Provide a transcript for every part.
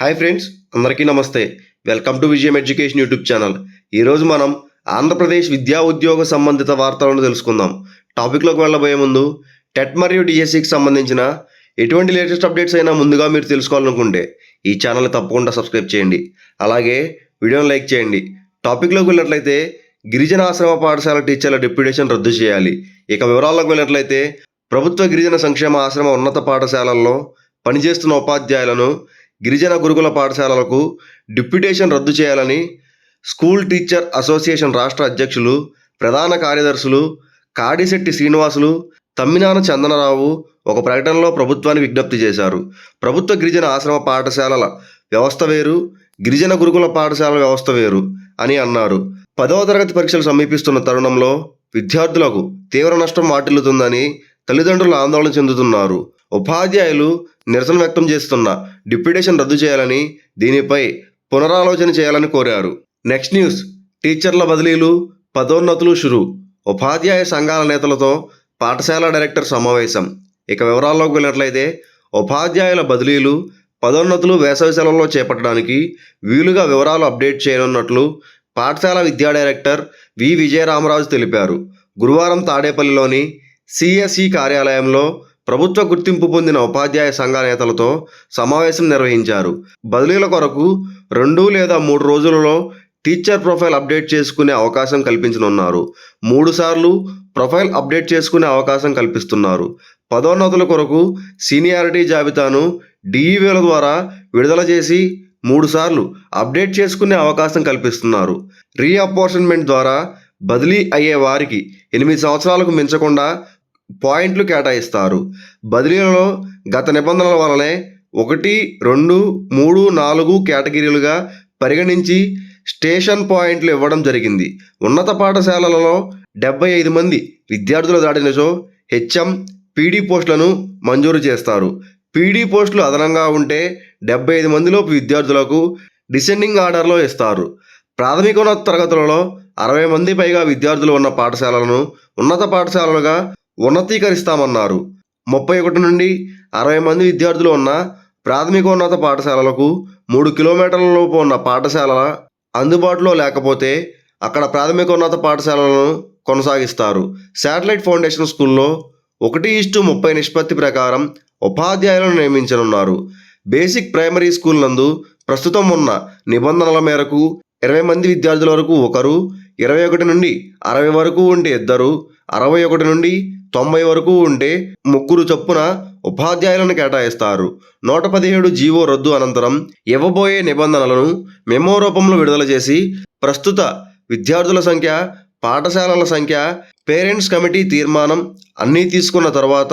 Hi friends అందరికీ నమస్తే. Welcome to Vijayam education YouTube channel. ఈరోజు మనం ఆంధ్రప్రదేశ్ విద్యా ఉద్యోగ సంబంధిత వార్తలను తెలుసుకుందాం. టాపిక్లోకి వెళ్ళబోయే ముందు టెట్ మరియు డిఎస్సికి సంబంధించిన ఎటువంటి లేటెస్ట్ అప్డేట్స్ అయినా ముందుగా మీరు తెలుసుకోవాలనుకుంటే ఈ ఛానల్ని తప్పకుండా సబ్స్క్రైబ్ చేయండి. అలాగే వీడియోని లైక్ చేయండి. టాపిక్లోకి వెళ్ళినట్లయితే గిరిజన ఆశ్రమ పాఠశాల టీచర్ల డిప్యూటేషన్ రద్దు చేయాలి. ఇక వివరాల్లోకి వెళ్ళినట్లయితే ప్రభుత్వ గిరిజన సంక్షేమ ఆశ్రమ ఉన్నత పాఠశాలల్లో పనిచేస్తున్న ఉపాధ్యాయులను గిరిజన గురుకుల పాఠశాలలకు డిప్యూటేషన్ రద్దు చేయాలని స్కూల్ టీచర్ అసోసియేషన్ రాష్ట్ర అధ్యక్షులు ప్రధాన కార్యదర్శులు కాడిశెట్టి శ్రీనివాసులు తమ్మినాన చందనరావు ఒక ప్రకటనలో ప్రభుత్వాన్ని విజ్ఞప్తి చేశారు. ప్రభుత్వ గిరిజన ఆశ్రమ పాఠశాలల వ్యవస్థ వేరు గిరిజన గురుకుల పాఠశాల వ్యవస్థ వేరు అని అన్నారు. పదవ తరగతి పరీక్షలు సమీపిస్తున్న తరుణంలో విద్యార్థులకు తీవ్ర నష్టం వాటిల్లుతుందని తల్లిదండ్రులు ఆందోళన చెందుతున్నారు. ఉపాధ్యాయులు నిరసన వ్యక్తం చేస్తున్న డిప్యూటేషన్ రద్దు చేయాలని దీనిపై పునరాలోచన చేయాలని కోరారు. నెక్స్ట్ న్యూస్ టీచర్ల బదిలీలు పదోన్నతులు షురు. ఉపాధ్యాయ సంఘాల నేతలతో పాఠశాల డైరెక్టర్ సమావేశం. ఇక వివరాల్లోకి వెళ్ళినట్లయితే ఉపాధ్యాయుల బదిలీలు పదోన్నతులు వేసవి సెలవుల్లో చేపట్టడానికి వీలుగా వివరాలు అప్డేట్ చేయనున్నట్లు పాఠశాల విద్యా డైరెక్టర్ వి. విజయరామరాజు తెలిపారు. గురువారం తాడేపల్లిలోని సిఎస్ఈ కార్యాలయంలో ప్రభుత్వ గుర్తింపు పొందిన ఉపాధ్యాయ సంఘ నేతలతో సమావేశం నిర్వహించారు. బదిలీల కొరకు రెండు లేదా మూడు రోజులలో టీచర్ ప్రొఫైల్ అప్డేట్ చేసుకునే అవకాశం కల్పించనున్నారు. మూడు సార్లు ప్రొఫైల్ అప్డేట్ చేసుకునే అవకాశం కల్పిస్తున్నారు. పదోన్నతుల కొరకు సీనియారిటీ జాబితాను డిఈవేల ద్వారా విడుదల చేసి మూడుసార్లు అప్డేట్ చేసుకునే అవకాశం కల్పిస్తున్నారు. రీఅపార్షన్మెంట్ ద్వారా బదిలీ అయ్యే వారికి ఎనిమిది సంవత్సరాలకు మించకుండా పాయింట్లు కేటాయిస్తారు. బదిలీలలో గత నిబంధనల వలనే ఒకటి రెండు మూడు నాలుగు కేటగిరీలుగా పరిగణించి స్టేషన్ పాయింట్లు ఇవ్వడం జరిగింది. ఉన్నత పాఠశాలలలో డెబ్బై ఐదు మంది విద్యార్థులు దాటినచో హెచ్ఎం పీడీ పోస్టులను మంజూరు చేస్తారు. పీడీ పోస్టులు అదనంగా ఉంటే డెబ్బై ఐదు మందిలోపు విద్యార్థులకు డిసెండింగ్ ఆర్డర్లో ఇస్తారు. ప్రాథమికోన్నత తరగతులలో అరవై మంది పైగా విద్యార్థులు ఉన్న పాఠశాలలను ఉన్నత పాఠశాలలుగా ఉన్నతీకరిస్తామన్నారు. ముప్పై ఒకటి నుండి అరవై మంది విద్యార్థులు ఉన్న ప్రాథమికోన్నత పాఠశాలలకు మూడు కిలోమీటర్ల లోపు ఉన్న పాఠశాలల అందుబాటులో లేకపోతే అక్కడ ప్రాథమికోన్నత పాఠశాలలను కొనసాగిస్తారు. శాటిలైట్ ఫౌండేషన్ స్కూల్లో ఒకటి ఇష్టు ముప్పై నిష్పత్తి ప్రకారం ఉపాధ్యాయులను నియమించనున్నారు. బేసిక్ ప్రైమరీ స్కూల్ నందు ప్రస్తుతం ఉన్న నిబంధనల మేరకు ఇరవై మంది విద్యార్థుల వరకు ఒకరు ఇరవై ఒకటి నుండి అరవై వరకు ఉండే ఇద్దరు అరవై ఒకటి నుండి తొంభై వరకు ఉంటే ముగ్గురు చొప్పున ఉపాధ్యాయులను కేటాయిస్తారు. నూట పదిహేడు జీవో రద్దు అనంతరం ఇవ్వబోయే నిబంధనలను మెమో రూపంలో విడుదల చేసి ప్రస్తుత విద్యార్థుల సంఖ్య పాఠశాలల సంఖ్య పేరెంట్స్ కమిటీ తీర్మానం అన్నీ తీసుకున్న తర్వాత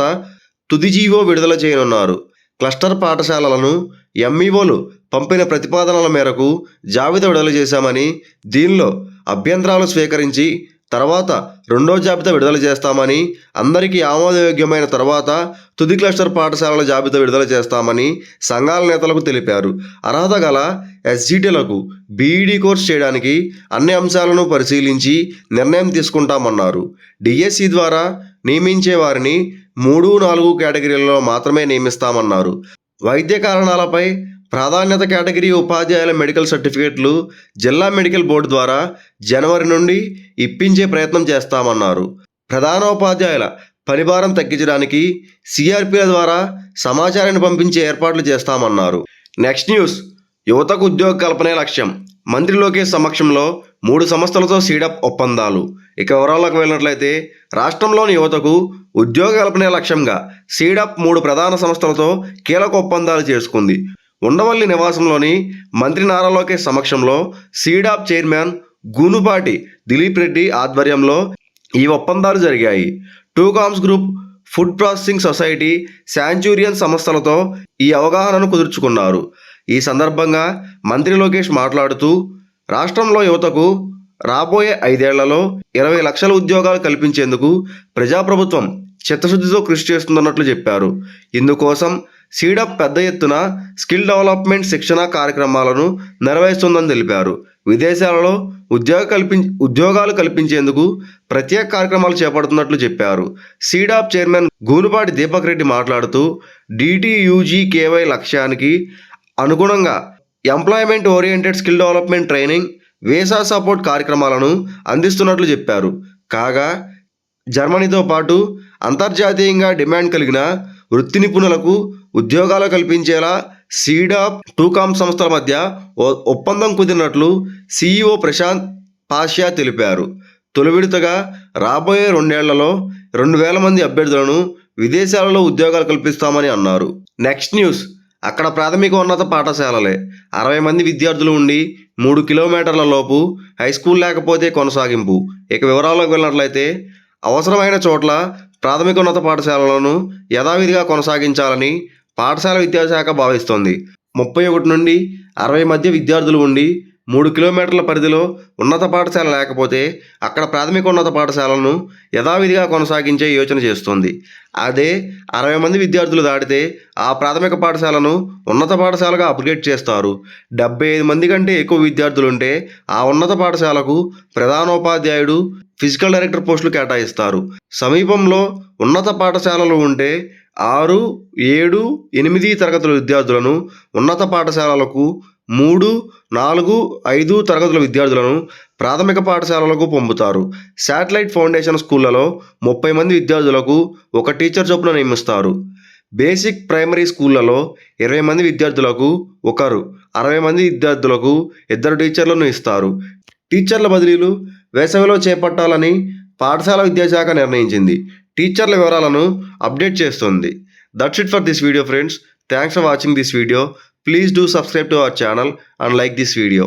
తుది జీవో విడుదల చేయనున్నారు. క్లస్టర్ పాఠశాలలను ఎంఈఓలు పంపిన ప్రతిపాదనల మేరకు జాబితా విడుదల చేశామని దీనిలో అభ్యంతరాలు స్వీకరించి తర్వాత రెండో జాబితా విడుదల చేస్తామని అందరికీ ఆమోదయోగ్యమైన తర్వాత తుది క్లస్టర్ పాఠశాలల జాబితా విడుదల చేస్తామని సంఘాల నేతలకు తెలిపారు. అర్హత గల ఎస్జీటీలకు బీఈడీ కోర్స్ చేయడానికి అన్ని అంశాలను పరిశీలించి నిర్ణయం తీసుకుంటామన్నారు. డిఎస్సి ద్వారా నియమించే వారిని మూడు నాలుగు కేటగిరీలలో మాత్రమే నియమిస్తామన్నారు. వైద్య కారణాలపై ప్రాధాన్యత కేటగిరీ ఉపాధ్యాయుల మెడికల్ సర్టిఫికేట్లు జిల్లా మెడికల్ బోర్డు ద్వారా జనవరి నుండి ఇప్పించే ప్రయత్నం చేస్తామన్నారు. ప్రధానోపాధ్యాయుల పనిభారం తగ్గించడానికి సిఆర్పిల ద్వారా సమాచారాన్ని పంపించే ఏర్పాట్లు చేస్తామన్నారు. నెక్స్ట్ న్యూస్ యువతకు ఉద్యోగ కల్పనే లక్ష్యం. మంత్రి లోకేష్ సమక్షంలో మూడు సంస్థలతో సీడప్ ఒప్పందాలు. ఇక వివరాల్లోకి వెళ్ళినట్లయితే రాష్ట్రంలోని యువతకు ఉద్యోగ కల్పనే లక్ష్యంగా సీడప్ మూడు ప్రధాన సంస్థలతో కీలక ఒప్పందాలు చేసుకుంది. ఉండవల్లి నివాసంలోని మంత్రి నారా లోకేష్ సమక్షంలో సీడాప్ చైర్మన్ గూనుపాటి దిలీప్ రెడ్డి ఆధ్వర్యంలో ఈ ఒప్పందాలు జరిగాయి. టూకామ్స్ group food processing society Centurion సంస్థలతో ఈ అవగాహనను కుదుర్చుకున్నారు. ఈ సందర్భంగా మంత్రి లోకేష్ మాట్లాడుతూ రాష్ట్రంలో యువతకు రాబోయే ఐదేళ్ళలో ఇరవై లక్షల ఉద్యోగాలు కల్పించేందుకు ప్రజాప్రభుత్వం చిత్తశుద్ధితో కృషి చేస్తుందన్నట్లు చెప్పారు. ఇందుకోసం సీడప్ పెద్ద ఎత్తున స్కిల్ డెవలప్మెంట్ శిక్షణ కార్యక్రమాలను నిర్వహిస్తుందని తెలిపారు. విదేశాలలో ఉద్యోగ కల్పి ఉద్యోగాలు కల్పించేందుకు ప్రత్యేక కార్యక్రమాలు చేపడుతున్నట్లు చెప్పారు. సీడాప్ చైర్మన్ గూనుపాటి దీపక్ రెడ్డి మాట్లాడుతూ డిటియూజీకేవై లక్ష్యానికి అనుగుణంగా employment oriented skill development training visa support కార్యక్రమాలను అందిస్తున్నట్లు చెప్పారు. కాగా జర్మనీతో పాటు అంతర్జాతీయంగా డిమాండ్ కలిగిన వృత్తి నిపుణులకు ఉద్యోగాలు కల్పించేలా సీడాప్ టూకామ్ సంస్థల మధ్య ఒప్పందం కుదిరినట్లు సీఈఓ ప్రశాంత్ పాషియా తెలిపారు. తొలి విడతగా రాబోయే రెండేళ్ళలో రెండు వేల మంది అభ్యర్థులను విదేశాలలో ఉద్యోగాలు కల్పిస్తామని అన్నారు. Next news. అక్కడ ప్రాథమిక ఉన్నత పాఠశాలలే. అరవై మంది విద్యార్థులు ఉండి మూడు కిలోమీటర్ల లోపు హై స్కూల్ లేకపోతే కొనసాగింపు. ఇక వివరాల్లోకి వెళ్ళినట్లయితే అవసరమైన చోట్ల ప్రాథమికోన్నత పాఠశాలలను యథావిధిగా కొనసాగించాలని పాఠశాల విద్యాశాఖ భావిస్తోంది. ముప్పై ఒకటి నుండి అరవై మధ్య విద్యార్థులు ఉండి మూడు కిలోమీటర్ల పరిధిలో ఉన్నత పాఠశాల లేకపోతే అక్కడ ప్రాథమిక ఉన్నత పాఠశాలను యథావిధిగా కొనసాగించే యోచన చేస్తోంది. అదే అరవై మంది విద్యార్థులు దాటితే ఆ ప్రాథమిక పాఠశాలను ఉన్నత పాఠశాలగా అప్గ్రేడ్ చేస్తారు. డెబ్బై ఐదు మంది కంటే ఎక్కువ విద్యార్థులు ఉంటే ఆ ఉన్నత పాఠశాలకు ప్రధానోపాధ్యాయుడు ఫిజికల్ డైరెక్టర్ పోస్టులు కేటాయిస్తారు. సమీపంలో ఉన్నత పాఠశాలలు ఉంటే ఆరు ఏడు ఎనిమిది తరగతుల విద్యార్థులను ఉన్నత పాఠశాలలకు మూడు నాలుగు ఐదు తరగతుల విద్యార్థులను ప్రాథమిక పాఠశాలలకు పంపుతారు. శాటిలైట్ ఫౌండేషన్ స్కూళ్ళలో ముప్పై మంది విద్యార్థులకు ఒక టీచర్ చొప్పున నియమిస్తారు. బేసిక్ ప్రైమరీ స్కూళ్ళలో ఇరవై మంది విద్యార్థులకు ఒకరు అరవై మంది విద్యార్థులకు ఇద్దరు టీచర్లను ఇస్తారు. టీచర్ల బదిలీలు వేసవిలో చేపట్టాలని పాఠశాల విద్యాశాఖ నిర్ణయించింది. టీచర్ల వివరాలను అప్డేట్ చేస్తుంది. That's it for this video friends thanks for watching this video please do subscribe to our channel and like this video